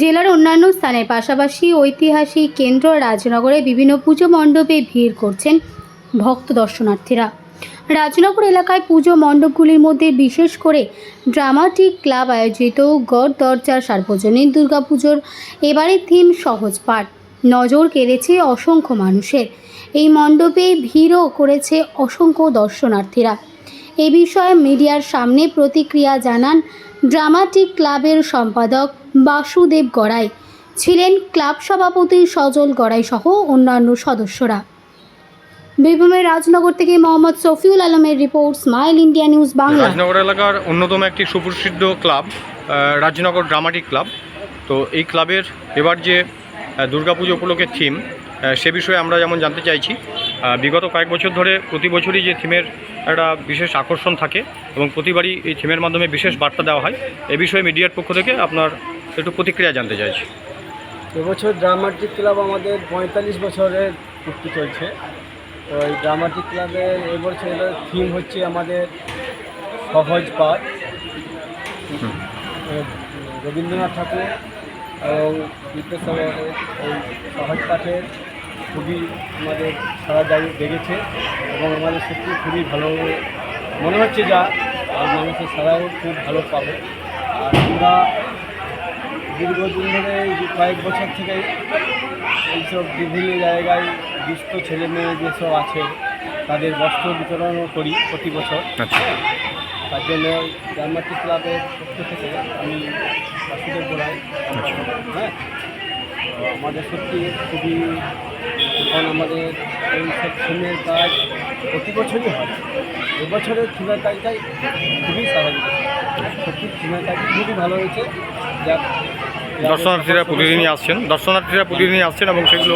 জেলার অন্যান্য স্থানের পাশাপাশি ঐতিহাসিক কেন্দ্র রাজনগরে বিভিন্ন পুজো মণ্ডপে ভিড় করছেন ভক্ত দর্শনার্থীরা। রাজনগর এলাকায় পুজো মণ্ডপগুলির মধ্যে বিশেষ করে ড্রামাটিক ক্লাব আয়োজিত গড় দরজার সার্বজনীন দুর্গাপুজোর এবারের থিম সহজ পাঠ, নজর কেড়েছে অসংখ্য মানুষের। এই মণ্ডপে ভিড়ও করেছে অসংখ্য দর্শনার্থীরা। এ বিষয়ে মিডিয়ার সামনে প্রতিক্রিয়া জানান ড্রামাটিক ক্লাবের সম্পাদক বাসুদেব গড়াই। ছিলেন ক্লাব সভাপতি সজল গড়াই সহ অন্যান্য সদস্যরা। বীরভূমের রাজনগর থেকে মোহাম্মদ শফিউল আলমের report smile India news Bangla. Rajnagar এলাকার অন্যতম একটি সুপ্রসিদ্ধ ক্লাব রাজনগর ড্রামাটিক ক্লাব। তো এই ক্লাবের এবার যে দুর্গাপুজো উপলক্ষে থিম সে বিষয়ে আমরা যেমন জানতে চাইছি বিগত কয়েক বছর ধরে প্রতি বছরই যে থিমের একটা বিশেষ আকর্ষণ থাকে এবং প্রতিবারই এই থিমের মাধ্যমে বিশেষ বার্তা দেওয়া হয় এ বিষয়ে মিডিয়ার পক্ষ থেকে আপনার একটু প্রতিক্রিয়া জানতে চাইছি। এবছর ড্রামাটিক ক্লাব আমাদের পঁয়তাল্লিশ বছরের পূর্তি চলছে। তো এই ড্রামাটিক ক্লাবের এবছরের থিম হচ্ছে আমাদের সহজ পাঠ রবীন্দ্রনাথ ঠাকুর এবং বিদ্যাসাগরের এই সহজ পাঠের খুবই আমাদের সারা জায়গায় লেগেছে এবং আমাদের সত্যি খুবই ভালো মনে হচ্ছে যা আর মানুষের সারাও খুব ভালো পাবে। আর আমরা দীর্ঘদিন ধরে এই কয়েক বছর থেকে এইসব বিভিন্ন জায়গায় দুস্থ ছেলে মেয়ে যেসব আছে তাদের বস্ত্র বিতরণও করি প্রতি বছর। আচ্ছা। তার জন্য জার্মাটি ক্লাবের পক্ষ থেকে আমি বাসুদেব বলাই হ্যাঁ তো আমাদের সত্যি খুবই এখন আমাদের এই সব থিমের কাজ প্রতি বছরই হয়। এবছরের থিমের কাজটাই খুবই স্বাভাবিক। সত্যি থিমের কাজ খুবই ভালো হয়েছে। যা দর্শনার্থীরা প্রতিদিনই আসছেন। দর্শনার্থীরা প্রতিদিনই আসছেন এবং সেগুলো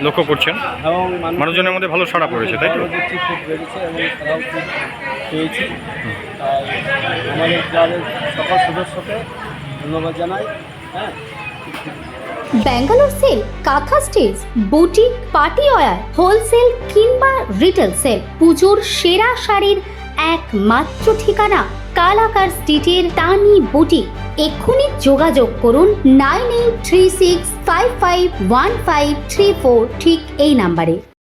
লক্ষ্য করছেন। এবং মানুষজনের মধ্যে ভালো সাড়া পড়েছে তাই তো? পেয়েছি। আমাদের ক্লাবের সকল সদস্যকে ধন্যবাদ জানাই। হ্যাঁ? ব্যাঙ্গালোর সেল কাঁথা stage boutique party wear wholesale কিংবা রিটেল সেল পুজোর সেরা শাড়ির একমাত্র ঠিকানা কালাকার স্ট্রিটের তানি বুটিক এক্ষুনি যোগাযোগ করুন nine eight three six five five one five three four, ঠিক এই নাম্বারে।